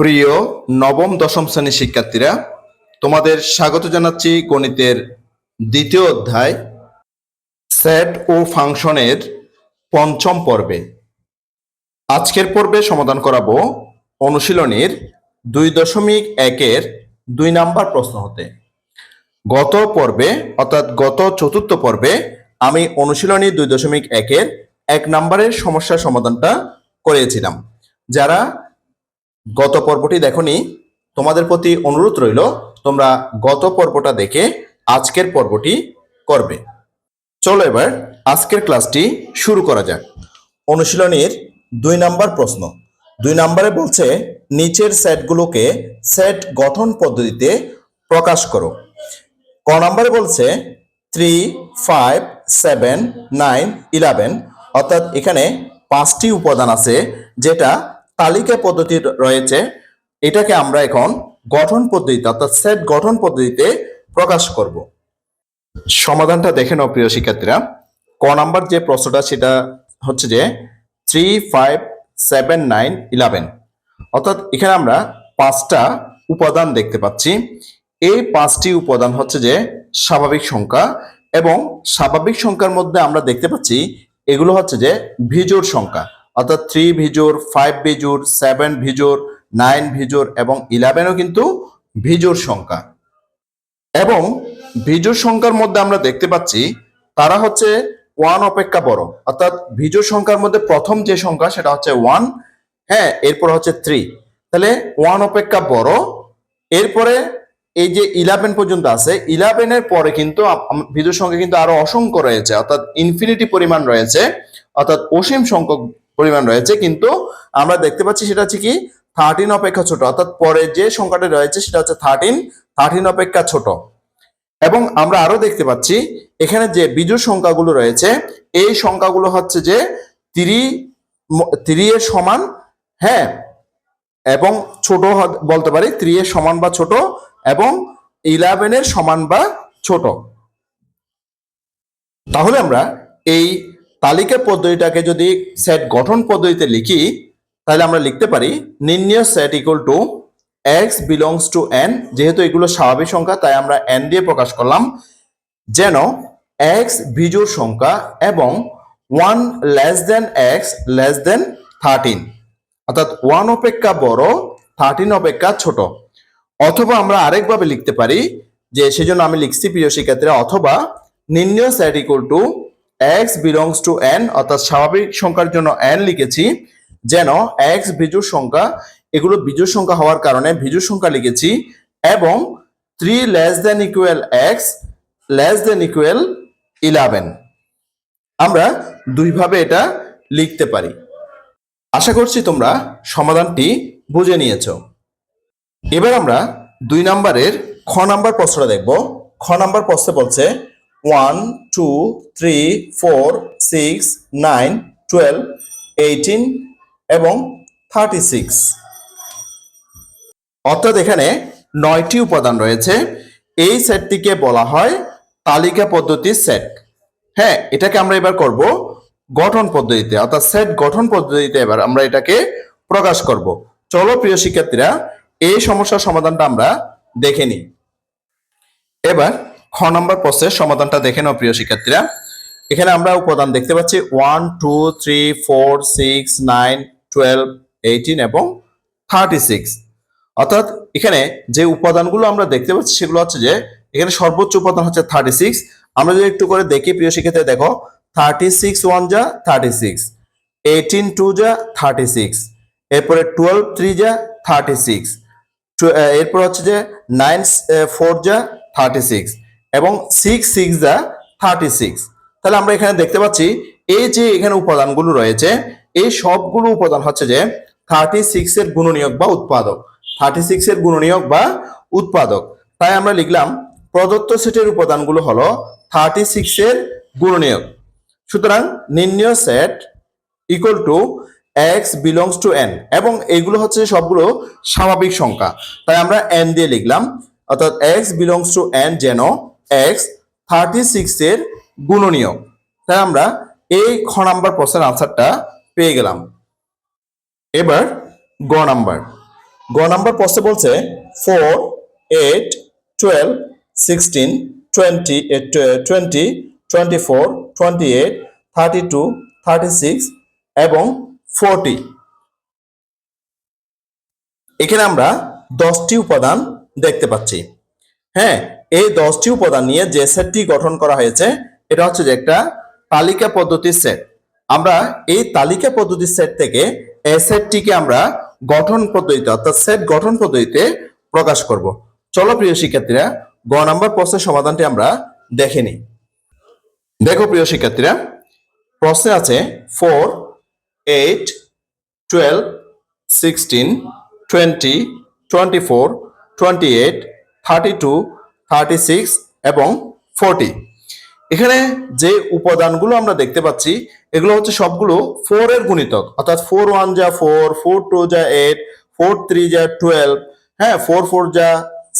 প্রিয় নবম, দশম শ্রেণির শিক্ষার্থীরা, তোমাদের স্বাগত জানাচ্ছি গণিতের দ্বিতীয় অধ্যায় সেট ও ফাংশনের পঞ্চম পর্বে। আজকের পর্বে সমাধান করাবো অনুশীলনীর দুই দশমিক একের দুই নাম্বার প্রশ্ন হতে। গত পর্বে, অর্থাৎ গত চতুর্থ পর্বে, আমি অনুশীলনী দুই দশমিক একের এক নাম্বারের সমস্যার সমাধানটা করেছিলাম যারা গত পর্বটি দেখনি, তোমাদের প্রতি অনুরোধ রইল, তোমরা গত পর্বটা দেখে আজকের পর্বটি করবে। চলো এবার আজকের ক্লাসটি শুরু করা যাক। অনুশীলনীর দুই নাম্বার প্রশ্ন। দুই নাম্বারে বলছে, নিচের সেটগুলোকে সেট গঠন পদ্ধতিতে প্রকাশ করো। ক নাম্বারে বলছে three five seven nine eleven অর্থাৎ এখানে পাঁচটি উপাদান আছে যেটা তালিকা পদ্ধতি রয়েছে, এটাকে আমরা এখন গঠন পদ্ধতিতে, অর্থাৎ সেট গঠন পদ্ধতিতে প্রকাশ করব। সমাধানটা দেখে নাও প্রিয় শিক্ষার্থীরা। ক নাম্বার যে প্রশ্নটা, সেটা হচ্ছে যে three five seven nine eleven অর্থাৎ এখানে আমরা পাঁচটা উপাদান দেখতে পাচ্ছি। এই পাঁচটি উপাদান হচ্ছে যে স্বাভাবিক সংখ্যা এবং স্বাভাবিক সংখ্যার মধ্যে আমরা দেখতে পাচ্ছি, এগুলো হচ্ছে যে ভিজোর সংখ্যা। অর্থাৎ থ্রি ভিজোর ফাইভ ভিজোর সেভেন ভিজোর নাইন ভিজোর এবং ইলেভেনও কিন্তু ভিজোর সংখ্যা। এবং ভিজোর সংখ্যার মধ্যে আমরা দেখতে পাচ্ছি, তারা হচ্ছে ওয়ান অপেক্ষা বড়। অর্থাৎ ভিজোর সংখ্যার মধ্যে প্রথম যে সংখ্যা, সেটা হচ্ছে ওয়ান হ্যাঁ এরপর হচ্ছে থ্রি তাহলে ওয়ান অপেক্ষা বড়, এরপরে এই যে ইলেভেন পর্যন্ত আছে ইলেভেনের পরে কিন্তু ভিজোর সংখ্যা কিন্তু আরও অসংখ্য রয়েছে। অর্থাৎ ইনফিনিটি পরিমাণ রয়েছে। অর্থাৎ অসীম সংখ্যক পরিমাণ রয়েছে, কিন্তু আমরা দেখতে পাচ্ছি সেটা হচ্ছে কি থার্টিন অপেক্ষা ছোট, অর্থাৎ পরে যে সংখ্যাটা রয়েছে সেটা হচ্ছে থার্টিন থার্টিন অপেক্ষা ছোট। এবং আমরা আরও দেখতে পাচ্ছি, এখানে যে বিজোড় সংখ্যাগুলো রয়েছে, এই সংখ্যাগুলো হচ্ছে যে তিরি তিরি এর সমান হ্যাঁ এবং ছোট বলতে পারি থ্রি এর সমান বা ছোট, এবং ইলেভেনের সমান বা ছোট। তাহলে আমরা এই তালিকা পদ্ধতিটাকে যদি সেট গঠন পদ্ধতিতে লিখি, তাহলে আমরা লিখতে পারি, নির্ণয় set equal to x belongs to N যেহেতু এগুলো স্বাভাবিক সংখ্যা, তাই আমরা এন দিয়ে প্রকাশ করলাম, যেন এক্স বিজোড় সংখ্যা এবং one less than x less than thirteen অর্থাৎ ওয়ান অপেক্ষা বড় থার্টিন অপেক্ষা ছোট, অথবা আমরা আরেকভাবে লিখতে পারি, যে সেজন্য আমি লিখছি প্রিয় শিক্ষার্থীরা, অথবা নির্ণয় set equal to x belongs to N অর্থাৎ স্বাভাবিক সংখ্যার জন্য এন লিখেছি। যেন এক্স বিজুর সংখ্যা, এগুলো বিজুর সংখ্যা হওয়ার কারণে বিজুর সংখ্যা লিখেছি এবং three less than equal x less than equal eleven আমরা দুইভাবে এটা লিখতে পারি। আশা করছি তোমরা সমাধানটি বুঝে নিয়েছো। এবার আমরা দুই নাম্বারের খ নাম্বার প্রশ্নটা দেখব। খ নাম্বার প্রশ্নে বলছে one two three four six nine twelve eighteen এবং থার্টি সিক্স অর্থাৎ এখানে নয়টি উপাদান রয়েছে। এই সেটটিকে বলা হয় তালিকা পদ্ধতির সেট। হ্যাঁ এটাকে আমরা এবার করব গঠন পদ্ধতিতে। অর্থাৎ সেট গঠন পদ্ধতিতে এবার আমরা এটাকে প্রকাশ করব। চলো, প্রিয় শিক্ষার্থীরা, এই সমস্যার সমাধানটা আমরা দেখে নিই। এবার খ নম্বর প্রশ্নের সমাধানটা দেখে নাও প্রিয় শিক্ষার্থীরা। এখানে আমরা উপাদান দেখতে পাচ্ছি one two three four six nine twelve eighteen এবং থার্টি সিক্স অর্থাৎ এখানে যে উপাদানগুলো আমরা দেখতে পাচ্ছি সেগুলো হচ্ছে যে এখানে সর্বোচ্চ উপাদান হচ্ছে থার্টি সিক্স আমরা যদি একটু করে দেখি প্রিয় শিক্ষার্থী দেখো থার্টি সিক্স ওয়ান যা থার্টি সিক্স এইটিন টু যা থার্টি সিক্স এরপরে টুয়েলভ থ্রি যা থার্টি সিক্স এরপর হচ্ছে যে নাইন ফোর যা থার্টি সিক্স এবং সিক্স সিক্স যা থার্টি সিক্স তাহলে আমরা এখানে দেখতে পাচ্ছি, এই যে এখানে উপাদানগুলো রয়েছে, এই সবগুলো উপাদান হচ্ছে যে থার্টি সিক্স এর গুণনীয়ক বা উৎপাদক। থার্টি সিক্স এর গুণনীয়ক বা উৎপাদক। তাই আমরা লিখলাম, প্রদত্ত সেটের উপাদানগুলো হলো থার্টি সিক্স এর গুণনীয়ক। সুতরাং নির্ণয় set equal to x belongs to N এবং এগুলো হচ্ছে সবগুলো স্বাভাবিক সংখ্যা। তাই আমরা এন দিয়ে লিখলাম, অর্থাৎ এক্স বিলংস টু এন যেন এক্স থার্টি সিক্স এর গুণনীয়ক। তাই আমরা এই খ নাম্বার প্রশ্নের আনসারটা পেয়ে গেলাম। এবার গ নাম্বার। গ নাম্বার প্রশ্নে বলছে four eight twelve sixteen twenty twenty twenty four twenty eight thirty two thirty six এবং ফোরটি এখানে আমরা দশটি উপাদান দেখতে পাচ্ছি। হ্যাঁ এই দশটি উপাদান নিয়ে যে সেটটি গঠন করা হয়েছে, এটা হচ্ছে যে একটা তালিকা পদ্ধতির সেট। আমরা এই তালিকা পদ্ধতির সেট থেকে এই সেটটিকে আমরা গঠন পদ্ধতিতে, অর্থাৎ সেট গঠন পদ্ধতিতে প্রকাশ করব। চলো প্রিয় শিক্ষার্থীরা, গ নাম্বার প্রশ্নের সমাধানটি আমরা দেখে নিই। দেখো প্রিয় শিক্ষার্থীরা, প্রশ্নে আছে four eight twelve sixteen twenty twenty four twenty eight thirty two thirty six এবং ফোরটি এখানে যে উপাদানগুলো আমরা দেখতে পাচ্ছি, এগুলো হচ্ছে সবগুলো ফোর এর গুণিতক। অর্থাৎ ফোর ওয়ান যা ফোর ফোর টু যা এইট ফোর থ্রি যা টুয়েলভ হ্যাঁ ফোর ফোর যা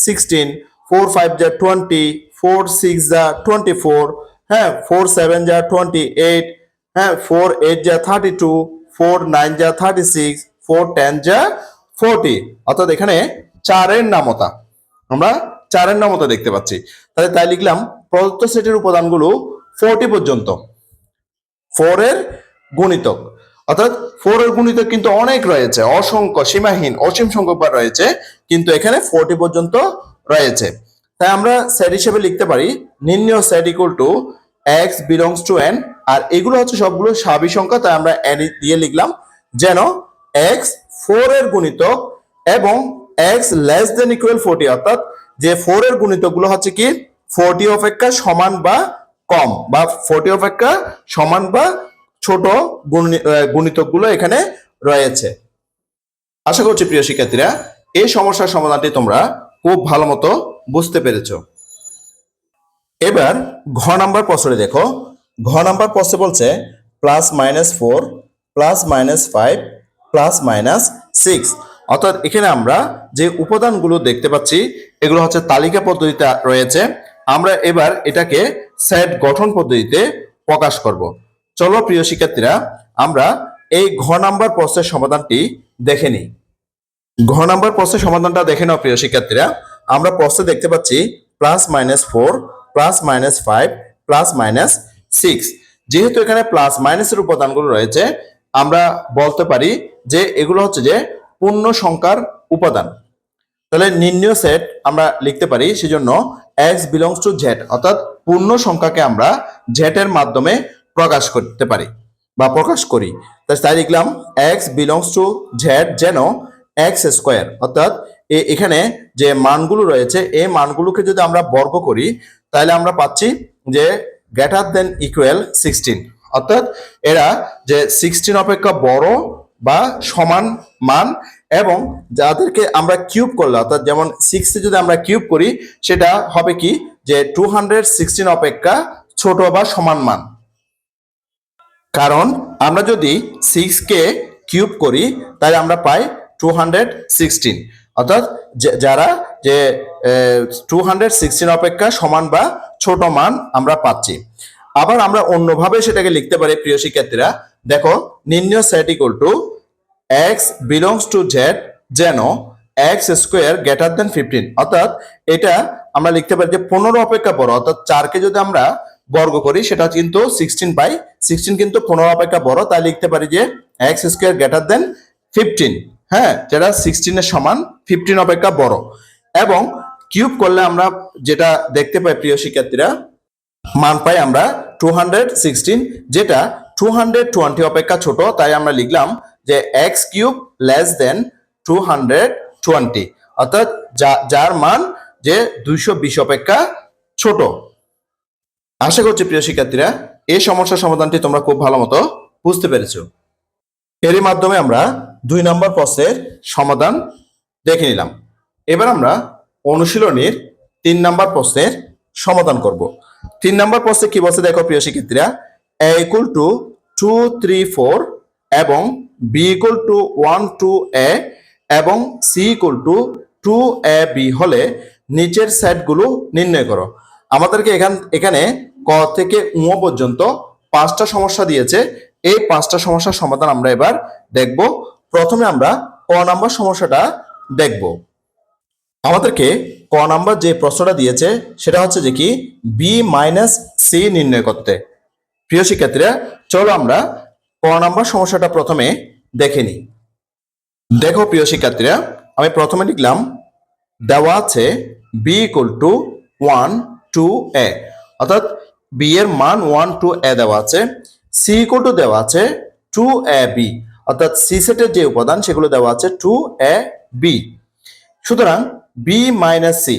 সিক্সটিন ফোর ফাইভ যা টোয়েন্টি ফোর সিক্স যা টোয়েন্টি ফোর হ্যাঁ ফোর সেভেন যা টোয়েন্টি এইট হ্যাঁ ফোর এইট যা থার্টি টু ফোর নাইন যা থার্টি সিক্স ফোর টেন যা ফোরটি অর্থাৎ এখানে চারের নামতা। আমরা চারের নামতা দেখতে পাচ্ছি। তাহলে তাই লিখলাম, প্রদত্ত সেটের উপাদানগুলো ফোরটি পর্যন্ত। ফোর এর গুণিতক। অর্থাৎ ফোর এর গুণিতক কিন্তু অনেক রয়েছে, অসংখ্য, সীমাহীন, অসীম সংখ্যকবার রয়েছে, কিন্তু এখানে ফোরটি পর্যন্ত রয়েছে। তাই আমরা সেট হিসেবে লিখতে পারি, নির্ণয় set equal to x belongs to N আর এগুলো হচ্ছে সবগুলো স্বাভাবিক সংখ্যা, তাই আমরা এন দিয়ে লিখলাম, যেন এক্স ফোর এর গুণিতক এবং x less than equal forty অর্থাৎ যে ফোর এর গুণিতকগুলো হচ্ছে কি? ফোরটি অপেক্ষা সমান বা কম বা ফোরটি অপেক্ষা সমান বা ছোট গুণিতকগুলো এখানে রয়েছে। আশা করছি প্রিয় শিক্ষার্থীরা, এই সমস্যার সমাধানটি তোমরা খুব ভালো মতো বুঝতে পেরেছ। এবার ঘ নাম্বার প্রশ্নে দেখো। ঘ নাম্বার প্রশ্নে বলছে plus minus four plus minus five plus minus six অর্থাৎ এখানে আমরা যে উপাদানগুলো দেখতে পাচ্ছি এগুলো হচ্ছে তালিকা পদ্ধতিতে রয়েছে। আমরা এবার এটাকে সেট গঠন পদ্ধতিতে প্রকাশ করব। চলো প্রিয় শিক্ষার্থীরা, আমরা এই ঘ নাম্বার প্রশ্নের সমাধানটি দেখে নিই। ঘ নাম্বার প্রশ্নের সমাধানটা দেখে নাও প্রিয় শিক্ষার্থীরা। আমরা প্রশ্নে দেখতে পাচ্ছি plus minus four plus minus five plus minus six যেহেতু এখানে প্লাস মাইনাসের উপাদানগুলো রয়েছে, আমরা বলতে পারি যে এগুলো হচ্ছে যে পূর্ণ সংখ্যার উপাদান। তাহলে নির্ণয় সেট আমরা লিখতে পারি সেজন্য এক্স বিলংস টু জেড অর্থাৎ পূর্ণ সংখ্যাকে আমরা জেটের মাধ্যমে প্রকাশ করতে পারি বা প্রকাশ করি। তাই লিখলাম এক্স বিলংস টু জেড যেন এক্স স্কোয়ার অর্থাৎ এখানে যে মানগুলো রয়েছে এই মানগুলোকে যদি আমরা বর্গ করি, তাহলে আমরা পাচ্ছি যে গ্রেটার দেন ইকুয়াল সিক্সটিন অর্থাৎ এরা যে সিক্সটিন অপেক্ষা বড় বা সমান মান এবং যাদেরকে আমরা কিউব করলে, অর্থাৎ যেমন সিক্সটি যদি আমরা কিউব করি, সেটা হবে কি? যে টু হান্ড্রেড সিক্সটিন অপেক্ষা ছোট বা সমান মান। কারণ আমরা যদি সিক্স কে কিউব করি, তাহলে আমরা পাই টু হান্ড্রেড সিক্সটিন অর্থাৎ যারা যে টু হান্ড্রেড সিক্সটিন অপেক্ষা সমান বা ছোট মান আমরা পাচ্ছি। আবার আমরা অন্যভাবে সেটাকে লিখতে পারি, প্রিয় শিক্ষার্থীরা। দেখো, নির্ণয় set equal to x belongs to Z যেন x square greater than fifteen অর্থাৎ এটা আমরা লিখতে পারি যে পনেরো অপেক্ষা বড়, অর্থাৎ চারকে যদি আমরা বর্গ করি, সেটা কিন্তু সিক্সটিন পাই। সিক্সটিন কিন্তু পনেরো অপেক্ষা বড়, তাই লিখতে পারি যে x square greater than fifteen হ্যাঁ যেটা সিক্সটিনের সমান ফিফটিন অপেক্ষা বড়। এবং কিউব করলে আমরা যেটা দেখতে পাই প্রিয় শিক্ষার্থীরা মান পাই আমরা টু হান্ড্রেড সিক্সটিন যেটা টু হান্ড্রেড টোয়েন্টি অপেক্ষা ছোট, তাই আমরা লিখলাম যে x cube less than two hundred twenty অর্থাৎ যার মান যে দুইশো বিশ অপেক্ষা ছোট। আশা করছি প্রিয় শিক্ষার্থীরা এই সমস্যার সমাধানটি তোমরা খুব ভালো মতো বুঝতে পেরেছ। এরই মাধ্যমে আমরা দুই নম্বর প্রশ্নের সমাধান দেখে নিলাম। এবার আমরা অনুশীলনীর তিন নম্বর প্রশ্নের সমাধান করব। তিন নম্বর প্রশ্নে কি বলছে দেখো প্রিয় শিক্ষার্থীরা? A equal to two three four এবং B equal to one two a এবং C equal to two a b হলে নিচের সেটগুলো নির্ণয় করো। আমাদেরকে এখান, এখানে ক থেকে উঁ পর্যন্ত পাঁচটা সমস্যা দিয়েছে। এই পাঁচটা সমস্যার সমাধান আমরা এবার দেখব। প্রথমে আমরা ক নাম্বার সমস্যাটা দেখব। আমাদেরকে ক নাম্বার যে প্রশ্নটা দিয়েছে, সেটা হচ্ছে যে কি? বি মাইনাস সি নির্ণয় করতে। প্রিয় শিক্ষার্থীরা, চলো আমরা ক নাম্বার সমস্যাটা প্রথমে দেখে নিই। দেখো প্রিয় শিক্ষার্থীরা, আমি প্রথমে লিখলাম, দেওয়া আছে B equal to one two a অর্থাৎ বি এর মান ওয়ান টু এ দেওয়া আছে। সি ইকুয়াল টু দেওয়া আছে টু এ বি অর্থাৎ সি সেটের যে উপাদান, সেগুলো দেওয়া আছে টু এ বি সুতরাং বি মাইনাস সি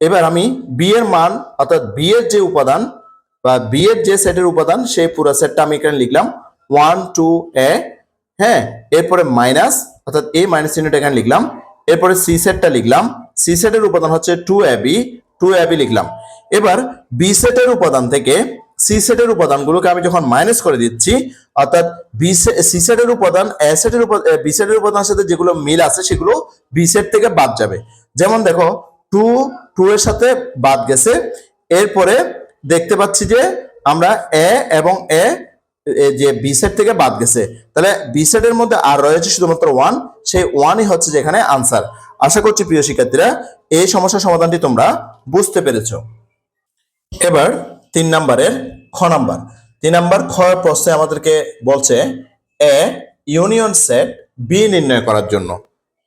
এবার আমি বি এর মান, অর্থাৎ বি এর যে উপাদান বা বি এর যে সেটের উপাদান, সেই পুরো সেটটা আমি এখানে লিখলাম। ওয়ান টু এ হ্যাঁ এরপরে মাইনাস অর্থাৎ এ মাইনাস চিহ্নটা এখানে লিখলাম। এরপরে সি সেটটা লিখলাম। সি সেটের উপাদান হচ্ছে two a b two a b লিখলাম। এবার বি সেটের উপাদান থেকে সি সেটের উপাদানগুলোকে আমি যখন মাইনাস করে দিচ্ছি, অর্থাৎ বি সি সেটের উপাদান এ সেটের বি সেটের উপাদানের সাথে যেগুলো মিল আছে সেগুলো বি সেট থেকে বাদ যাবে। যেমন দেখো টু টু এর সাথে বাদ গেছে। এরপরে দেখতে পাচ্ছি যে আমরা এ এবং এ যে বি সেট থেকে বাদ গেছে। তাহলে বি সেটের মধ্যে আর রয়েছে শুধুমাত্র ওয়ান সেই ওয়ানই হচ্ছে যেখানে আনসার আশা করছি প্রিয় শিক্ষার্থীরা, এই সমস্যার সমাধানটি তোমরা বুঝতে পেরেছ। এবার তিন নাম্বারের খ নাম্বার। তিন নাম্বার খ প্রশ্নে আমাদেরকে বলছে, এ ইউনিয়ন সেট বি নির্ণয় করার জন্য।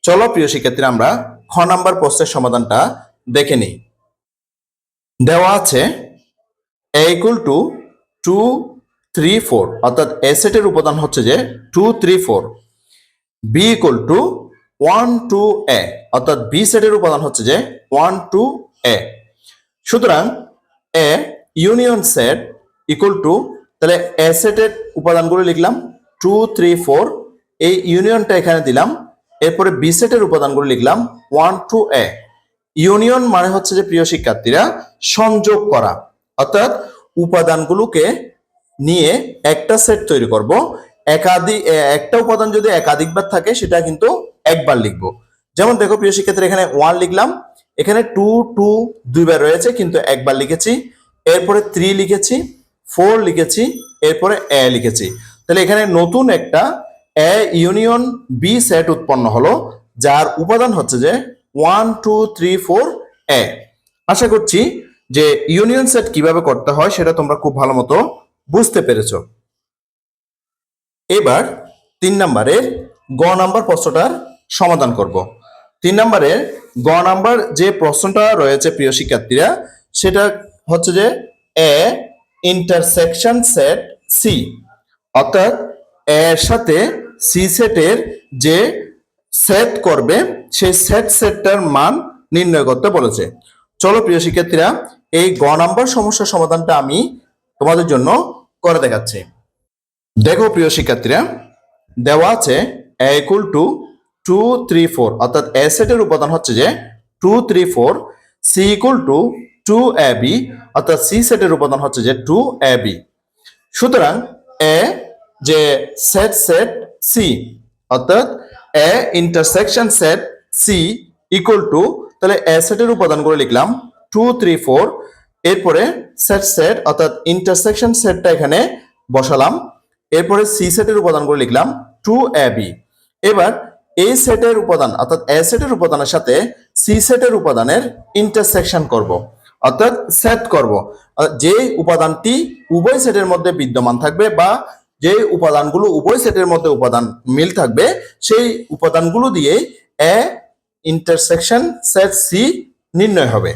চলো প্রিয় শিক্ষার্থীরা, আমরা খ নাম্বার প্রশ্নের সমাধানটা দেখে নিই। দেওয়া আছে A equal to two three four অর্থাৎ এ সেটের উপাদান হচ্ছে যে two three four B equal to one two a অর্থাৎ বি সেটের উপাদান হচ্ছে যে ওয়ান টু এ সুতরাং A union set equal to তাহলে এ সেটের উপাদানগুলো লিখলাম টু থ্রি ফোর এই ইউনিয়নটা এখানে দিলাম, এরপরে বি সেটের উপাদানগুলো লিখলাম ওয়ান টু এ ইউনিয়ন মানে হচ্ছে যে প্রিয় শিক্ষার্থীরা, সংযোগ করা। অর্থাৎ উপাদানগুলোকে নিয়ে একটা সেট তৈরি করব। একাধিক একটা উপাদান যদি একাধিকবার থাকে, সেটা কিন্তু একবার লিখব। যেমন দেখো প্রিয় শিক্ষার্থীরা, এখানে ওয়ান লিখলাম, এখানে টু টু দুইবার রয়েছে, কিন্তু একবার লিখেছি। এরপরে থ্রি লিখেছি ফোর লিখেছি, এরপরে এ লিখেছি। তাহলে এখানে নতুন একটা এ ইউনিয়ন বি সেট উৎপন্ন হলো, যার উপাদান হচ্ছে যে one two three four a আশা করছি যে ইউনিয়ন সেট কীভাবে করতে হয় সেটা তোমরা খুব ভালো মতো বুঝতে পেরেছ। এবার তিন নম্বরের গ নাম্বার প্রশ্নটার সমাধান করব। তিন নম্বরের গ নাম্বার যে প্রশ্নটা রয়েছে প্রিয় শিক্ষার্থীরা, সেটা হচ্ছে যে এ ইন্টারসেকশন সেট সি অর্থাৎ এর সাথে সি সেটের যে সেট করবে, সেই সেট সেটটার মান নির্ণয় করতে বলেছে। চলো প্রিয় শিক্ষার্থীরা, এই গ নাম্বার সমস্যার সমাধানটা আমি তোমাদের জন্য করে দেখাচ্ছি। দেখো প্রিয় শিক্ষার্থীরা, দেওয়া আছে A equal to two three four অর্থাৎ এ সেটের উপাদান হচ্ছে যে two three four C equal to two a b অর্থাৎ সি সেটের উপাদান হচ্ছে যে টু এ বি সুতরাং এ যে সেট সেট সি অর্থাৎ A intersection set C equal to তাহলে এ সেটের উপাদানগুলো লিখলাম টু থ্রি ফোর এরপরে সেট সেট অর্থাৎ ইন্টারসেকশন সেটটা এখানে বসালাম, এরপরে সি সেটের উপাদানগুলো লিখলাম টু এ বি এবার এই সেটের উপাদান, অর্থাৎ এ সেটের উপাদানের সাথে সি সেটের উপাদানের ইন্টারসেকশন করব। অর্থাৎ সেট করব। যে উপাদানটি উভয় সেটের মধ্যে বিদ্যমান থাকবে বা যে উপাদানগুলো উভয় সেটের মধ্যে উপাদান মিল থাকবে, সেই উপাদানগুলো দিয়ে এ ইন্টারসেকশন সেট সি নির্ণয় হবে।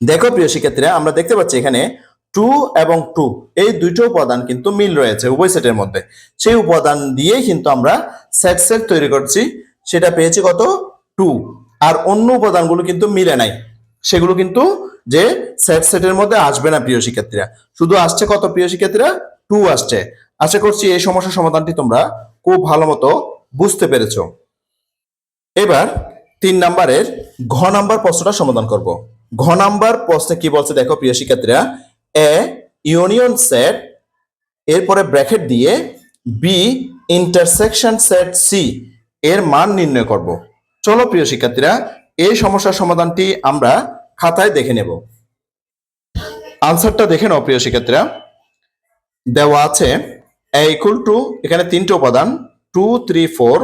দেখো প্রিয় শিক্ষার্থীরা, আমরা দেখতে পাচ্ছি এখানে টু এবং টু এই দুটো উপাদান কিন্তু মিল রয়েছে উভয় সেটের মধ্যে। সেই উপাদান দিয়েই কিন্তু আমরা সেট সেট তৈরি করছি, সেটা পেয়েছি কত? টু আর অন্য উপাদানগুলো কিন্তু মিলে নাই। সেগুলো কিন্তু যে সেট সেটের মধ্যে আসবে না প্রিয় শিক্ষার্থীরা। শুধু আসছে কত প্রিয় শিক্ষার্থীরা? টু আসছে। আশা করছি এই সমস্যার সমাধানটি তোমরা খুব ভালো মতো বুঝতে পেরেছ। এবার তিন নাম্বারের ঘ নাম্বার প্রশ্নটা সমাধান করব। ঘ নাম্বার প্রশ্নে কি বলছে দেখো প্রিয় শিক্ষার্থীরা? এ ইউনিয়ন সেট এরপরে ব্র্যাকেট দিয়ে বি ইন্টারসেকশন সেট সি এর মান নির্ণয় করব। চলো প্রিয় শিক্ষার্থীরা, এই সমস্যার সমাধানটি আমরা খাতায় দেখে নেব। আনসারটা দেখে নাও প্রিয় শিক্ষার্থীরা। দেওয়া আছে এ ইকুয়াল টু এখানে তিনটে উপাদান two three four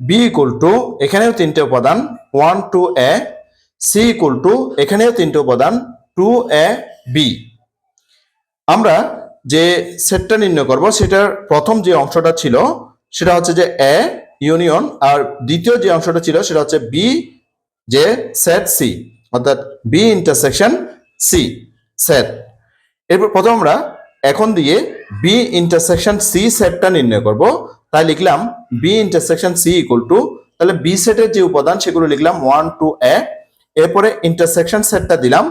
B equal to এখানেও তিনটে উপাদান one two a C equal to এখানেও তিনটে উপাদান টু এ বি আমরা যে সেটটা নির্ণয় করব, সেটার প্রথম যে অংশটা ছিল, সেটা হচ্ছে যে এ ইউনিয়ন আর দ্বিতীয় যে অংশটা ছিল, সেটা হচ্ছে বি যে সেট সি অর্থাৎ বি ইন্টারসেকশন সি সেট এরপর প্রথম আমরা এখন দিয়ে বি ইন্টারসেকশন সি সেটটা নির্ণয় করব। তাই লিখলাম B intersection C equal to তাহলে বি সেটের যে উপাদান সেগুলো লিখলাম ওয়ান টু এ এরপরে ইন্টারসেকশন সেটটা দিলাম।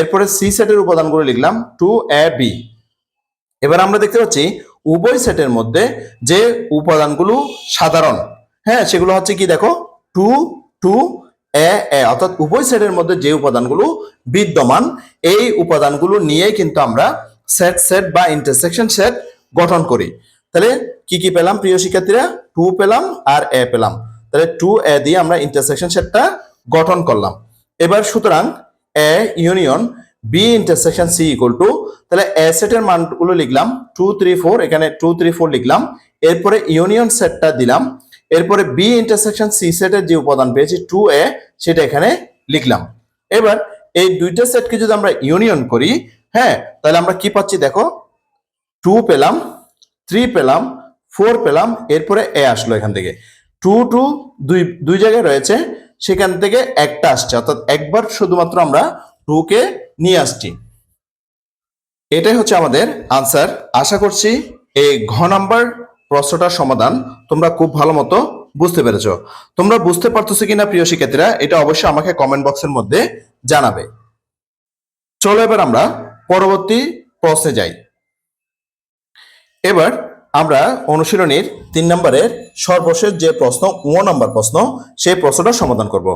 এরপরে সি সেটের উপাদানগুলো লিখলাম টু এ বি এবার আমরা দেখতে পাচ্ছি উভয় সেটের মধ্যে যে উপাদানগুলো সাধারণ হ্যাঁ সেগুলো হচ্ছে কি দেখো? টু টু এ এ, অর্থাৎ উভয় সেটের মধ্যে যে উপাদানগুলো বিদ্যমান, এই উপাদানগুলো নিয়ে কিন্তু আমরা সেট সেট বা ইন্টারসেকশন সেট গঠন করি। তাহলে কি কি পেলাম প্রিয় শিক্ষার্থীরা? টু পেলাম আর এ পেলাম। তাহলে টু এ দিয়ে আমরা ইন্টারসেকশন সেটটা গঠন করলাম। এবার সুতরাং A union B intersection C equal to তাহলে এ সেটের মানগুলো লিখলাম টু থ্রি ফোর এখানে টু থ্রি ফোর লিখলাম। এরপরে ইউনিয়ন সেটটা দিলাম। এরপরে বি ইন্টারসেকশন সি সেটের যে উপাদান পেয়েছি টু এ সেটা এখানে লিখলাম। এবার এই দুইটা সেটকে যদি আমরা ইউনিয়ন করি হ্যাঁ তাহলে আমরা কি পাচ্ছি দেখো? টু পেলাম থ্রি পেলাম ফোর পেলাম, এরপরে এ আসলো এখান থেকে। টু টু দুই দুই জায়গায় রয়েছে, সেখান থেকে একটা আসছে, অর্থাৎ একবার শুধুমাত্র আমরা টু কে নিয়ে আসছি। এটাই হচ্ছে আমাদের আনসার আশা করছি এই ঘ নাম্বার প্রশ্নটার সমাধান তোমরা খুব ভালো মতো বুঝতে পেরেছ। তোমরা বুঝতে পারতেছো কিনা, প্রিয় শিক্ষার্থীরা, এটা অবশ্যই আমাকে কমেন্ট বক্সের মধ্যে জানাবে। চলো এবার আমরা পরবর্তী প্রশ্নে যাই। এবার আমরা অনুশীলনীর তিন নম্বরের সর্বশেষ যে প্রশ্ন ও নম্বর প্রশ্ন, সেই প্রশ্নটা সমাধান করব।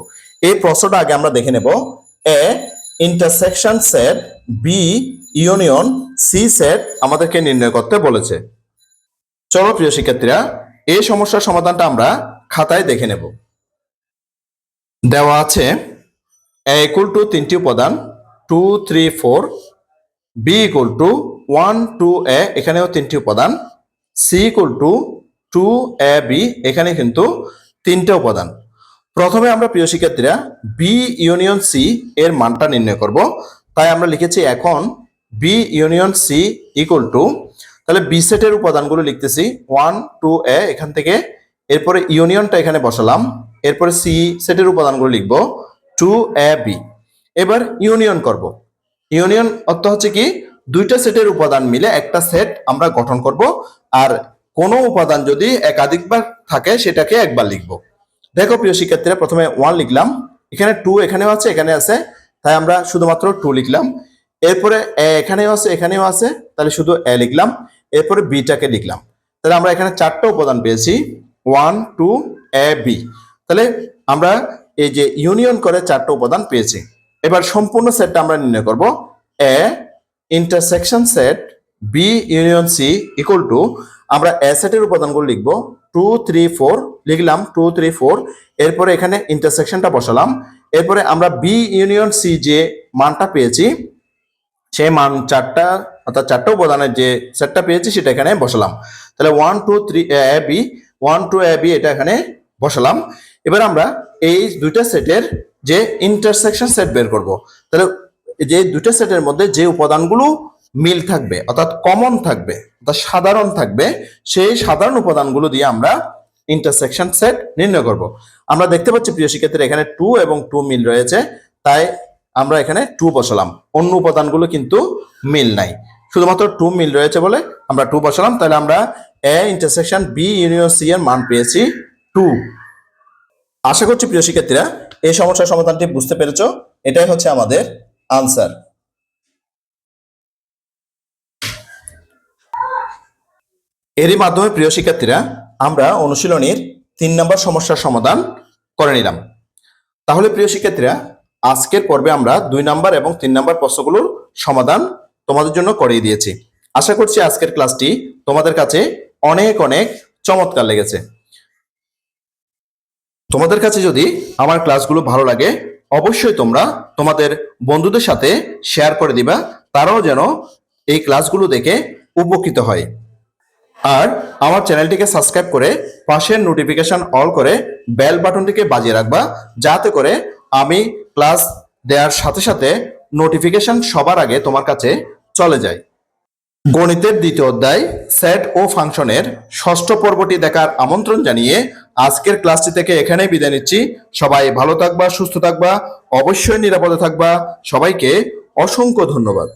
এই প্রশ্নটা আগে আমরা দেখে নেব। A intersection set B union C set আমাদেরকে নির্ণয় করতে বলেছে। চলো প্রিয় শিক্ষার্থীরা, এই সমস্যার সমাধানটা আমরা খাতায় দেখে নেব। দেওয়া আছে এ ইকুয়াল টু তিনটি উপাদান two three four B equal to one two a এখানেও তিনটি উপাদান C equal to two a b এখানে কিন্তু তিনটে উপাদান। প্রথমে আমরা প্রিয় শিক্ষার্থীরা বি ইউনিয়ন সি এর মানটা নির্ণয় করব। তাই আমরা লিখেছি এখন B union C equal to তাহলে বি সেটের উপাদানগুলো লিখতেছি। ওয়ান টু এ এখান থেকে। এরপরে ইউনিয়নটা এখানে বসালাম। এরপরে সি সেটের উপাদানগুলো লিখব। টু এ বি এবার ইউনিয়ন করব। ইউনিয়ন অর্থ হচ্ছে কি? দুইটা সেটের উপাদান মিলে একটা সেট আমরা গঠন করব। আর কোনো উপাদান যদি একাধিকবার থাকে, সেটাকে একবার লিখব। দেখো প্রিয় শিক্ষার্থীরা, প্রথমে ওয়ান লিখলাম। এখানে টু এখানেও আছে, এখানে আছে। তাই আমরা শুধুমাত্র টু লিখলাম। এরপরে এখানেও আছে এখানেও আছে। তাহলে শুধু এ লিখলাম। এরপরে বিটাকে লিখলাম। তাহলে আমরা এখানে চারটা উপাদান পেয়েছি। ওয়ান টু এ বি তাহলে আমরা এই যে ইউনিয়ন করে চারটা উপাদান পেয়েছি। এবার সম্পূর্ণ সেটটা আমরা নির্ণয় করব। A intersection set B union C equal to আমরা এ সেটের উপাদানগুলো লিখব। টু থ্রি ফোর লিখলাম। টু থ্রি ফোর এরপরে এখানে ইন্টারসেকশনটা বসালাম। এরপরে আমরা বি ইউনিয়ন সি যে মানটা পেয়েছি, সেই মান চারটা অর্থাৎ চারটা উপাদানের যে সেটটা পেয়েছি সেটা এখানে বসালাম। তাহলে one two three a b one two a, b, এটা এখানে বসালাম। এবার আমরা এই দুইটা সেটের যে ইন্টারসেকশন সেট বের করব। তাহলে যে দুইটা সেটের মধ্যে যে উপাদানগুলো মিল থাকবে, অর্থাৎ কমন থাকবে, অর্থাৎ সাধারণ থাকবে, সেই সাধারণ উপাদানগুলো দিয়ে আমরা ইন্টারসেকশন সেট নির্ণয় করব। আমরা দেখতে পাচ্ছি প্রিয় শিক্ষার্থীরা, এখানে টু এবং টু মিল রয়েছে, তাই আমরা এখানে টু বসালাম। অন্য উপাদানগুলো কিন্তু মিল নাই। শুধুমাত্র টু মিল রয়েছে বলে আমরা টু বসালাম। তাহলে আমরা A intersection B union C এর মান পেয়েছি টু আশা করছি প্রিয় শিক্ষার্থীরা, এই সমস্যার সমাধানটি বুঝতে পেরেছ। এটাই হচ্ছে আমাদের আনসার এরই মাধ্যমে প্রিয় শিক্ষার্থীরা, আমরা অনুশীলনীর তিন নম্বর সমস্যার সমাধান করে নিলাম। তাহলে প্রিয় শিক্ষার্থীরা, আজকের পর্বে আমরা দুই নম্বর এবং তিন নম্বর প্রশ্নগুলোর সমাধান তোমাদের জন্য করিয়ে দিয়েছি। আশা করছি আজকের ক্লাসটি তোমাদের কাছে অনেক অনেক চমৎকার লেগেছে। তোমাদের কাছে যদি আমার ক্লাসগুলো ভালো লাগে, অবশ্যই তোমরা তোমাদের বন্ধুদের সাথে শেয়ার করে দিবা, তারাও যেন এই ক্লাসগুলো দেখে উপকৃত হয়। আর আমার চ্যানেলটিকে সাবস্ক্রাইব করে পাশের নোটিফিকেশন অল করে বেল বাটনটিকে বাজিয়ে রাখবা, যাতে করে আমি ক্লাস দেওয়ার সাথে সাথে নোটিফিকেশন সবার আগে তোমার কাছে চলে যায়। গণিতের দ্বিতীয় অধ্যায় সেট ও ফাংশনের ষষ্ঠ পর্বটি দেখার আমন্ত্রণ জানিয়ে আজকের ক্লাসটি থেকে এখানেই বিদায় নিচ্ছি। সবাই ভালো থাকবা, সুস্থ থাকবা, অবশ্যই নিরাপদে থাকবা। সবাইকে অসংখ্য ধন্যবাদ।